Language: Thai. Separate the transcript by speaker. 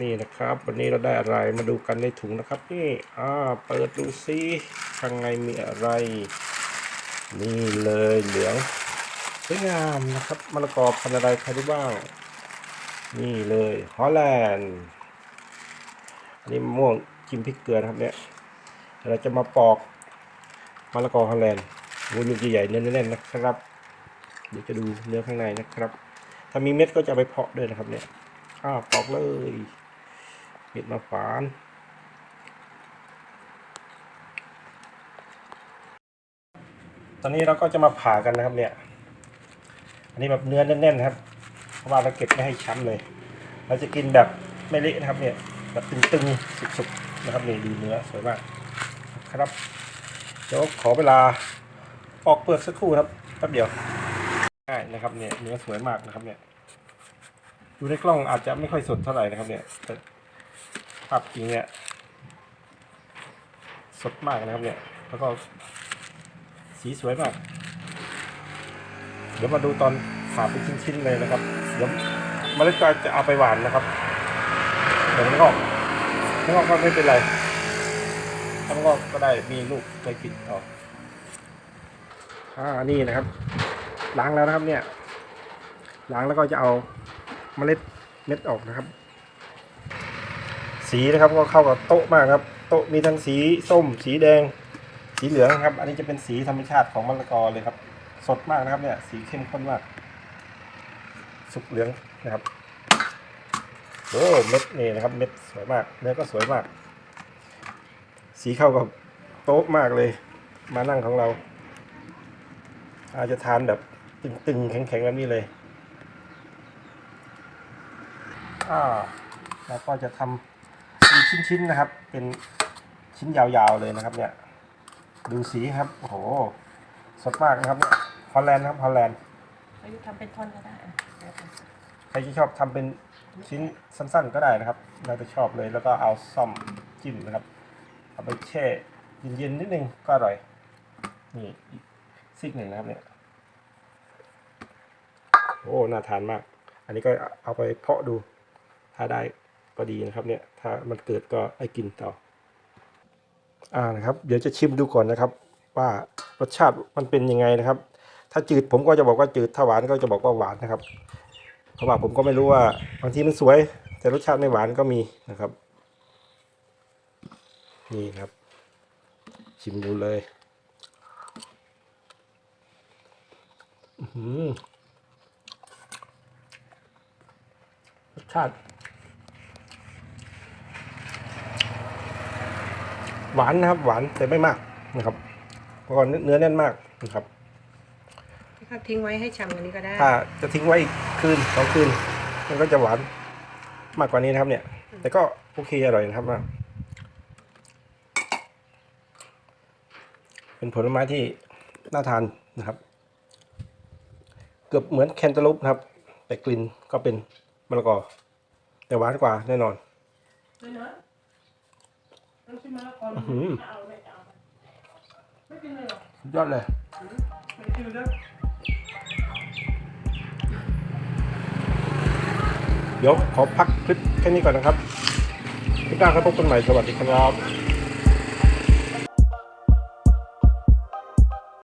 Speaker 1: นี่นะครับ วันนี้เราได้อะไรมาดูกันในถุงนะครับ นี่อ่าเปิดดูซิข้างในมีอะไร นี่เลยเหลืองสวยงามนะครับมะละกอพันธุ์อะไรใครรู้บ้าง นี่เลยฮอลแลนด์อันนี้มะม่วงจิ้มพริกเกลือนะครับเนี่ยเราจะมาปอกมะละกอฮอลแลนด์งูลูใหญ่ๆเนื้อแน่นๆนะครับ เดี๋ยวจะดูเนื้อข้างในนะครับ ถ้ามีเม็ดก็จะไปเพาะด้วยนะครับเนี่ย อ้าวปอกเลยเม็ดมาฝานตอนนี้เราก็จะมาผ่ากันนะครับเนี่ย อันนี้แบบเนื้อแน่นๆนะครับ เพราะว่าเราเก็บไม่ให้ช้ำเลย เราจะกินแบบไม่เละนะครับเนี่ย แบบตึงๆ สุกๆ นะครับนี่ดูเนื้อสวยมากครับ เดี๋ยวขอเวลาปอกเปลือกสักครู่ครับแป๊บเดียว ง่ายนะครับเนี่ยเนื้อสวยมากนะครับเนี่ย ดูในกล้องอาจจะไม่ค่อยสดเท่าไหร่นะครับเนี่ยแต่ภาพจริงเนี่ยสดมากนะครับเนี่ยแล้วก็สีสวยมาก เดี๋ยวมาดูตอนผ่าเป็นชิ้นๆเลยนะครับเดี๋ยวเมล็ดก็จะเอาไปหวานนะครับเดี๋ยวมันงอกมันงอกก็ไม่เป็นไรถ้ามันงอกก็ได้มีลูกไปกินต่ออ่านี่นะครับ ล้างแล้วนะครับเนี่ย ล้างแล้วก็จะเอา เมล็ดเม็ดออกนะครับ สีนะครับก็เข้ากับโต๊ะมากครับ โต๊ะมีทั้งสีส้ม สีแดง สีเหลืองครับ อันนี้จะเป็นสีธรรมชาติของมะละกอเลยครับ สดมากนะครับเนี่ย สีเข้มข้นมาก สุกเหลืองนะครับโอ้เม็ดนี่นะครับ เม็ดสวยมากเนื้อก็สวยมาก สีเข้ากับโต๊ะมากเลย มานั่งของเรา อาจจะทานแบบตึงๆแข็งๆแบบนี้เลย อ่าแล้วก็จะทำเป็นชิ้นๆนะครับ เป็นชิ้นยาวๆเลยนะครับ เนี่ย ดูสีครับโอ้โหสดมากนะครับเนี่ยฮอลแลนด์ครับฮอลแลนด์
Speaker 2: อายุทำเป็นท่อนก็ได้อะ
Speaker 1: ใครที่ชอบทำเป็นชิ้นสั้นๆก็ได้นะครับ เราจะชอบเลยแล้วก็เอาซ่อมจิ้มนะครับ เอาไปแช่เย็นๆนิดนึงก็อร่อย นี่อีกซิกหนึ่งนะครับเนี่ย โอ้ น่าทานมาก อันนี้ก็เอาไปเพาะดู ถ้าได้ก็ดีนะครับเนี่ยถ้ามันเกิดก็ให้กินต่ออ่านะครับ เดี๋ยวจะชิมดูก่อนนะครับ ว่ารสชาติมันเป็นยังไงนะครับ ถ้าจืดผมก็จะบอกว่าจืดถ้าหวานก็จะบอกว่าหวานนะครับ เพราะว่าผมก็ไม่รู้ว่าบางทีมันสวย แต่รสชาติไม่หวานก็มีนะครับ นี่ครับ ชิมดูเลยรสชาติ หวานนะครับ หวานแต่ไม่มากนะครับเพราะว่าเนื้อแน่นมากนะครับ
Speaker 2: ถ้าทิ้งไว้ให้ชำกันนี้ก็ได้
Speaker 1: ถ้าจะทิ้งไว้อีกคืนสองคืน มันก็จะหวานมากกว่านี้นะครับ เนี่ย แต่ก็โอเคอร่อยนะครับว่าเป็นผลไม้ที่น่าทานนะครับ เกือบเหมือนแคนตาลูปนะครับ แต่กลิ่นก็เป็นมะละกอแต่หวานกว่าแน่นอน อื้อหือสุดยอดเลยเดี๋ยวขอพักคลิปแค่นี้ก่อนนะครับคลิปหน้าครับพบกันใหม่สวัสดีครับ